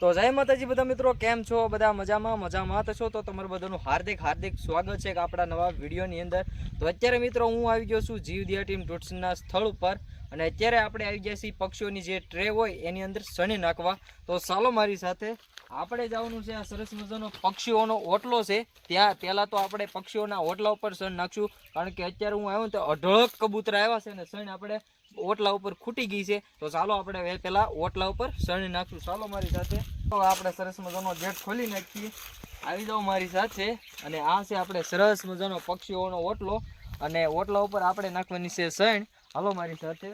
તો જય માતાજી બધા મિત્રો, કેમ છો? બધા મજામાં મજામાં તો છો? તો તમારું બધાનું હાર્દિક હાર્દિક સ્વાગત છે આપણા નવા વિડીયોની અંદર. તો અત્યારે મિત્રો હું આવી ગયો છું જીવદિયા ટીમ ટૂટ્સના સ્થળ ઉપર. અને અત્યારે આપણે આવી ગયા છીએ પક્ષીઓની જે ટ્રે હોય એની અંદર સણી નાખવા. તો ચાલો મારી સાથે, આપણે જવાનું છે આ સરસ મજાનો પક્ષીઓનો ઓટલો છે. ત્યાં, પહેલાં તો આપણે પક્ષીઓના ઓટલા ઉપર સણ નાખશું. કારણ કે અત્યારે હું આવ્યો તો અઢળક કબૂતર આવ્યા છે અને સણ આપણે ઓટલા ઉપર ખૂટી ગઈ છે. તો ચાલો આપણે પહેલાં ઓટલા ઉપર શણી નાખશું. ચાલો મારી સાથે તો આપણે સરસ મજાનો ગેટ ખોલી નાખીએ. આવી જાઓ મારી સાથે. અને આ છે આપણે સરસ મજાનો પક્ષીઓનો ઓટલો. અને ઓટલા ઉપર આપણે નાખવાની છે સૈણ હાલો મારી સાથે.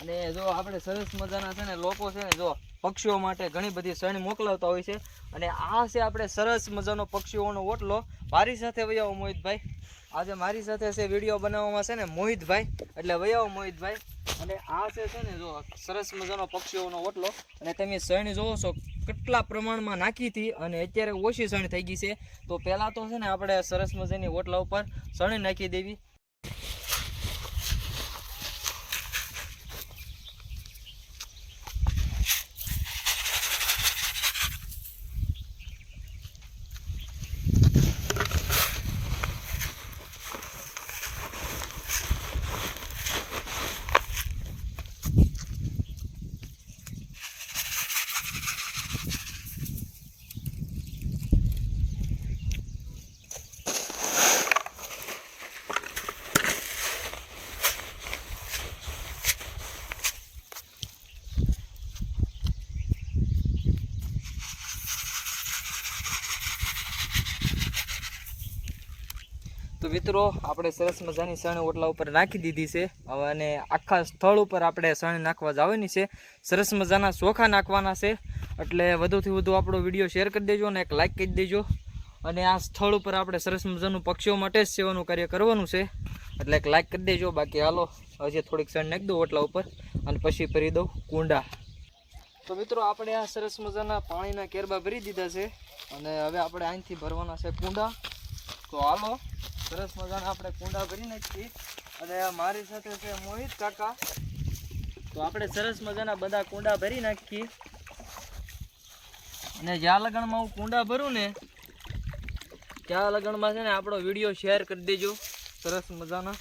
અને જો આપણે સરસ મજાના છે ને લોકો છે ને જો પક્ષીઓ માટે ઘણી બધી સણ મોકલાવતા હોય છે. અને આ છે આપણે સરસ મજાનો પક્ષીઓનો ઓટલો. મારી સાથે વૈયાવો મોહિતભાઈ. આજે મારી સાથે છે વીડિયો બનાવવામાં છે ને મોહિતભાઈ. એટલે વૈયાવો મોહિતભાઈ. અને આ છે ને જો સરસ મજાનો પક્ષીઓનો ઓટલો. અને તમે સણ જોવો છો કેટલા પ્રમાણમાં નાખી હતી અને અત્યારે ઓછી શણ થઈ ગઈ છે. તો પહેલાં તો છે ને આપણે સરસ મજાની ઓટલા ઉપર સણી નાખી દેવી. તો મિત્રો, આપણે સરસ મજાની સણ ઓટલા ઉપર નાખી દીધી છે. હવે અને આખા સ્થળ ઉપર આપણે સણ નાખવા જવાની છે. સરસ મજાના ચોખા નાખવાના છે. એટલે વધુથી વધુ આપણો વીડિયો શેર કરી દેજો અને એક લાઇક કરી દેજો. અને આ સ્થળ ઉપર આપણે સરસ મજાનું પક્ષીઓ માટે જ સેવાનું કાર્ય કરવાનું છે. એટલે એક લાઇક કરી દેજો. બાકી હાલો, હજી થોડીક સણ નાખી દઉં ઓટલા ઉપર. અને પછી ભરી દઉં કુંડા. તો મિત્રો, આપણે આ સરસ મજાના પાણીના કેરબા ભરી દીધા છે. અને હવે આપણે અહીંથી ભરવાના છે કુંડા. તો હાલો. સરસ મજાના આપણે કુંડા ભરી નાખીએ. અને મારી સાથે છે મોહિત કાકા. તો આપણે સરસ મજાના બધા કુંડા ભરી નાખીએ. અને જ્યાં લગનમાં હું કુંડા ભરું ને, ત્યાં લગનમાં છે ને આપણો વીડિયો શેર કરી દેજો. સરસ મજાના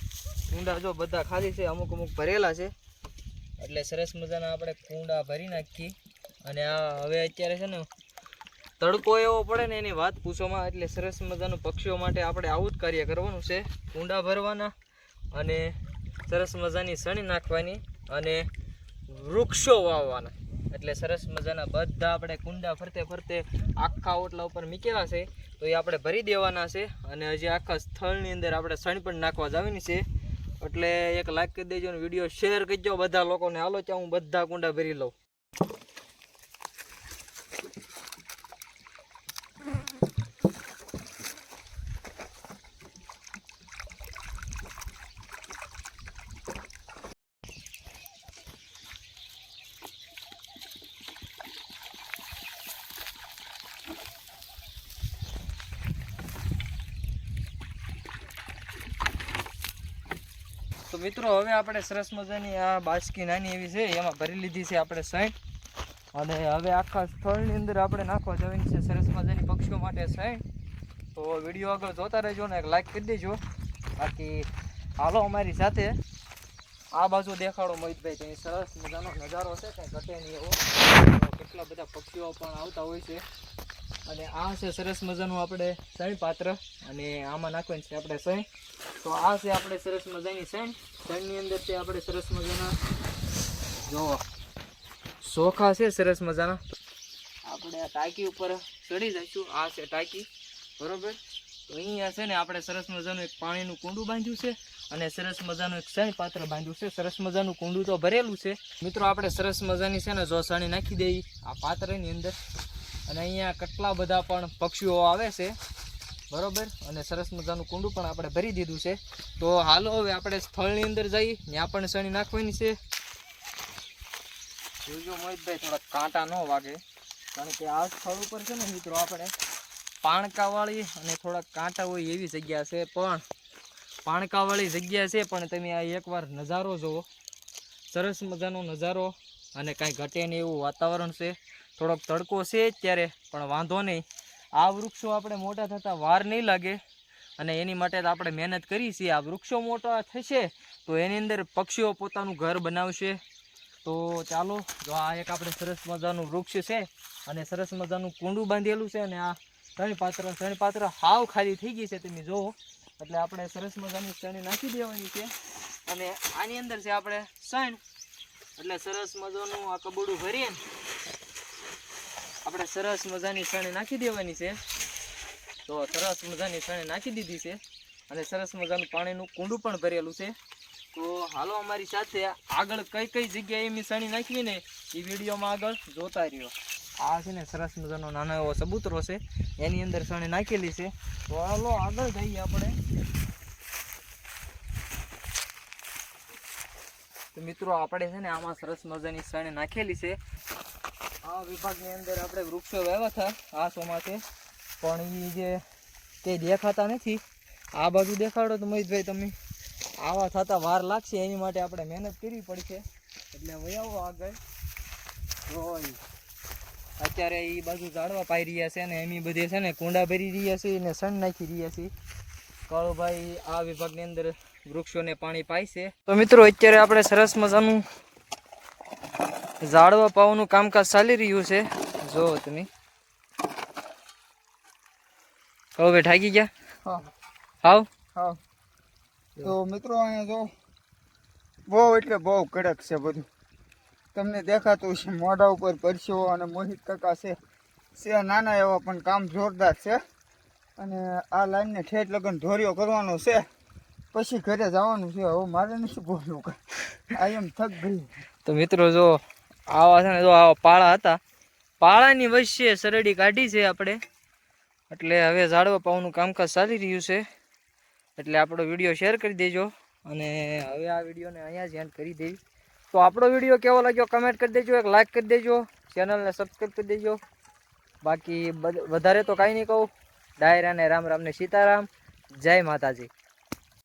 કુંડા જો બધા ખાલી છે, અમુક અમુક ભરેલા છે. એટલે સરસ મજાના આપણે કુંડા ભરી નાખીએ. અને આ હવે અત્યારે છે ને તડકો એવો પડે ને એની વાત પૂછોમાં એટલે સરસ મજાનું પક્ષીઓ માટે આપણે આવું જ કાર્ય કરવાનું છે. કુંડા ભરવાના અને સરસ મજાની સણી નાખવાની અને વૃક્ષો વાવવાના. એટલે સરસ મજાના બધા આપણે કુંડા ફરતે ફરતે આખા ઓટલા ઉપર મૂકેલા છે. તો એ આપણે ભરી દેવાના છે અને હજી આખા સ્થળની અંદર આપણે સણી પણ નાખવા જવાની છે. એટલે એક લાઈક કરી દેજો અને વીડિયો શેર કરજો. બધા લોકોને હાલો, ત્યાં હું બધા કુંડા ભરી લઉં. તો મિત્રો, હવે આપણે સરસ મજાની આ બાસકી નાની એવી છે, એમાં ભરી લીધી છે આપણે સાઈઠ અને હવે આખા સ્થળની અંદર આપણે નાખવા જવાની છે સરસ મજાની પક્ષીઓ માટે સાઈઠ તો વીડિયો આગળ જોતા રહેજો ને એક લાઈક કરી દેજો. બાકી હાલો અમારી સાથે. આ બાજુ દેખાડો મોહિતભાઈ કંઈ સરસ મજાનો નજારો છે, કંઈ ઘટે નહીં એવો. કેટલા બધા પક્ષીઓ પણ આવતા હોય છે. અને આ છે સરસ મજાનું આપણે સણ પાત્ર. અને આમાં નાખવાની છે આપણે સણ તો આ છે આપણે સરસ મજાની સણ સણની અંદર તે આપણે સરસ મજાના જો ચોખા છે સરસ મજાના. આપણે આ ટાંકી ઉપર ચડી જઈશું. આ છે ટાંકી. બરોબર? તો અહીંયા છે ને આપણે સરસ મજાનું એક પાણીનું કુંડું બાંધ્યું છે અને સરસ મજાનું એક સણી પાત્ર બાંધ્યું છે. સરસ મજાનું કુંડું તો ભરેલું છે. મિત્રો, આપણે સરસ મજાની છે ને જો સણી નાખી દઈએ આ પાત્રની અંદર. અને અહીંયા કેટલા બધા પણ પક્ષીઓ આવે છે. બરોબર? અને સરસ મજાનું કુંડું પણ આપણે ભરી દીધું છે. તો હાલો હવે આપણે સ્થળની અંદર જઈએ ત્યાં પણ સણી નાખવાની છે. જોજો મોહિતભાઈ, થોડા કાંટા ન વાગે. કારણ કે આ સ્થળ ઉપર છે ને મિત્રો આપણે પાણકાવાળી અને થોડા કાંટા હોય એવી જગ્યા છે. પણ પાણકાવાળી જગ્યા છે, પણ તમે આ એકવાર નજારો જુઓ. સરસ મજાનો નજારો અને કાંઈ ઘટે નહીં એવું વાતાવરણ છે. થોડોક તડકો છે અત્યારે પણ વાંધો નહીં. આ વૃક્ષો આપણે મોટા થતાં વાર નહીં લાગે. અને એની માટે આપણે મહેનત કરી છીએ. આ વૃક્ષો મોટા થશે તો એની અંદર પક્ષીઓ પોતાનું ઘર બનાવશે. તો ચાલો, જો આ એક આપણે સરસ મજાનું વૃક્ષ છે અને સરસ મજાનું કુંડું બાંધેલું છે અને આ ત્રણ પાત્ર ત્રણ પાત્ર હાવ ખાલી થઈ ગઈ છે. તમે જુઓ, એટલે આપણે સરસ મજાની ચણી નાખી દેવાની છે. અને આની અંદર છે આપણે સણ એટલે સરસ મજાનું આ કબડું ભરીએ ને આપણે સરસ મજાની સણી નાખી દેવાની છે. તો સરસ મજાની સણી નાખી દીધી છે અને સરસ મજાનું પાણીનું કુંડું પણ ભરેલું છે. તો હાલો અમારી સાથે આગળ કઈ કઈ જગ્યાએ એમની સણી નાખવી ને એ વિડીયોમાં આગળ જોતા રહ્યો. આ છે ને સરસ મજાનો નાનો એવો સબૂતરો છે. એની અંદર સણી નાખેલી છે. તો હાલો આગળ જઈએ આપણે. તો મિત્રો, આપણે છે ને આમાં સરસ મજાની સણી નાખેલી છે. આ વિભાગની અંદર આપણે વૃક્ષો વાવ્યા હતા, આ ચોમાસે પણ એ જે તે દેખાતા નથી, આ બાજુ દેખાડો તો મહેશભાઈ તમે. આવા થતા વાર લાગશે, એની માટે આપણે મહેનત કરવી પડશે. એટલે વયાવો આગળ. જોઈ. અત્યારે એ બાજુ ઝાડવા પાઈ રહ્યા છે ને એમની બધી છે ને કુંડા ભરી રહ્યા છે ને સણ નાખી રહ્યા છે. કાળુભાઈ આ વિભાગની અંદર વૃક્ષોને પાણી પાય છે. તો મિત્રો, અત્યારે આપણે સરસ મજાનું ઝાડવા પાવાનું કામકાજ ચાલી રહ્યું છે. જો તમે. કાળુભાઈ ઠાકી ગયા? હા. હાવ? હા. તો મિત્રો અહીંયા જો બહુ એટલે બહુ કડક છે બધું. તમને દેખાતું છે મોઢા ઉપર પરસ્યો અને મોહિત કાકા છે. છે નાના એવા પણ કામ જોરદાર છે. અને આ લાઈનને ઠેઠ લગન ધોર્યો કરવાનો છે. પછી ઘરે જવાનું છે. હવે મારે નથી બોલવું. કાંઈ આ એમ થક ગઈ. તો મિત્રો જો આવા છે ને જો આવા પાળા હતા. પાળાની વચ્ચે સરડી કાઢી છે આપણે. એટલે હવે ઝાડવા પાવાનું કામકાજ ચાલી રહ્યું છે. એટલે આપણો વીડિયો શેર કરી દેજો. અને હવે આ વિડીયોને અહીંયા જ એન્ડ કરી દેવી તો આપણો વીડિયો કેવો લાગ્યો કમેન્ટ કરી દેજો, એક લાઈક કરી દેજો ચેનલને સબસ્ક્રાઈબ કરી દેજો. બાકી વધારે તો કાંઈ નહીં કહું. ડાયરા ને રામ રામને સીતારામ. જય માતાજી.